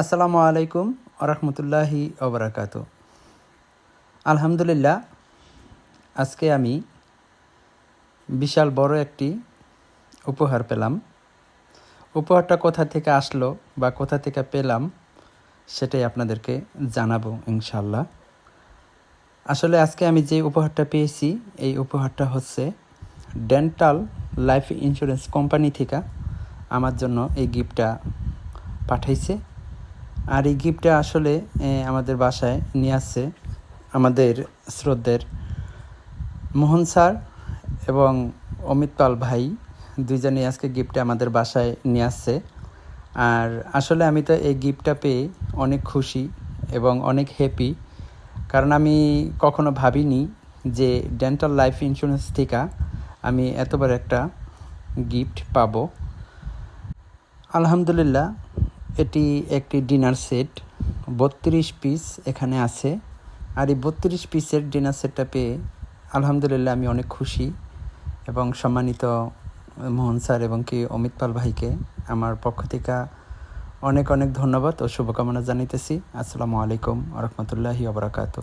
আসসালামু আলাইকুম আরহামতুল্লাহি অবরাকাত আলহামদুলিল্লাহ, আজকে আমি বিশাল বড় একটি উপহার পেলাম। উপহারটা কোথা থেকে আসলো বা কোথা থেকে পেলাম সেটাই আপনাদেরকে জানাব ইনশাল্লাহ আসলে আজকে আমি যে উপহারটা পেয়েছি, এই উপহারটা হচ্ছে ডেন্টাল লাইফ ইন্স্যুরেন্স কোম্পানি থেকে আমার জন্য এই গিফটটা পাঠাইছে। আর এই গিফটটা আসলে আমাদের বাসায় নিয়ে আসছে আমাদের শ্রদ্ধের মোহন স্যার এবং অমিত পাল ভাই। দুইজনেই আজকে গিফটটা আমাদের বাসায় নিয়ে আসছে। আর আসলে আমি তো এই গিফটটা পেয়ে অনেক খুশি এবং অনেক হ্যাপি কারণ আমি কখনো ভাবিনি যে ডেন্টাল লাইফ ইন্স্যুরেন্স থেকে আমি এতবার একটা গিফট পাবো। আলহামদুলিল্লাহ এটি একটি ডিনার সেট। বত্রিশ পিস এখানে আছে। আর এই বত্রিশ পিসের ডিনার সেটটা পেয়ে আলহামদুলিল্লাহ আমি অনেক খুশি এবং সম্মানিত মোহন স্যার এবং কি অমিত পাল ভাইকে আমার পক্ষ থেকে অনেক অনেক ধন্যবাদ ও শুভকামনা জানাইতেছি। আসসালামু আলাইকুম রহমতুল্লাহি ওবরাকাতু